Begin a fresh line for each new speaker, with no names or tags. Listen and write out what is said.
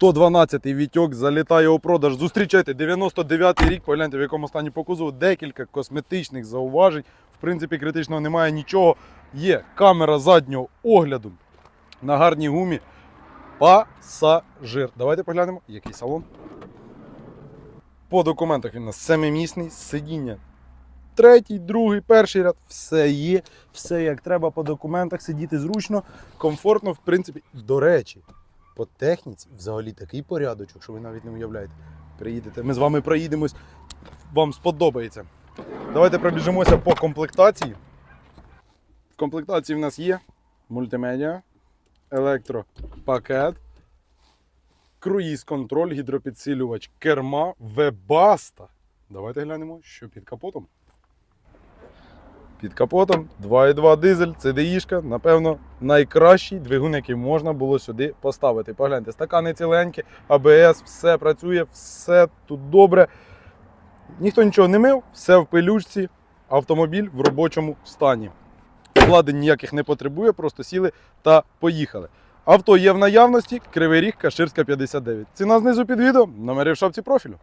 112-й Вітьок залітає у продаж. Зустрічайте 99-й рік, погляньте, в якому стані по кузову. Декілька косметичних зауважень. В принципі, критичного немає нічого. Є камера заднього огляду на гарній гумі. Пасажир. Давайте поглянемо, який салон. По документах він у нас семимісний, сидіння. Третій, другий, перший ряд. Все є, все як треба по документах, сидіти зручно, комфортно, в принципі. До речі, по техніці взагалі такий порядочок, що ви навіть не уявляєте. Приїдете, ми з вами проїдемось, вам сподобається. Давайте пробіжимося по комплектації. В комплектації в нас є мультимедіа, електропакет, круїз-контроль, гідропідсилювач, керма, вебаста. Давайте глянемо, що під капотом. Під капотом 2,2 дизель, CDI-шка, напевно, найкращий двигун, який можна було сюди поставити. Погляньте, стакани ціленькі, АБС, все працює, все тут добре. Ніхто нічого не мив, все в пилючці, автомобіль в робочому стані. Вкладень ніяких не потребує, просто сіли та поїхали. Авто є в наявності, Кривий Ріг, Каширська 59. Ціна знизу під відео, номери в шапці профілю.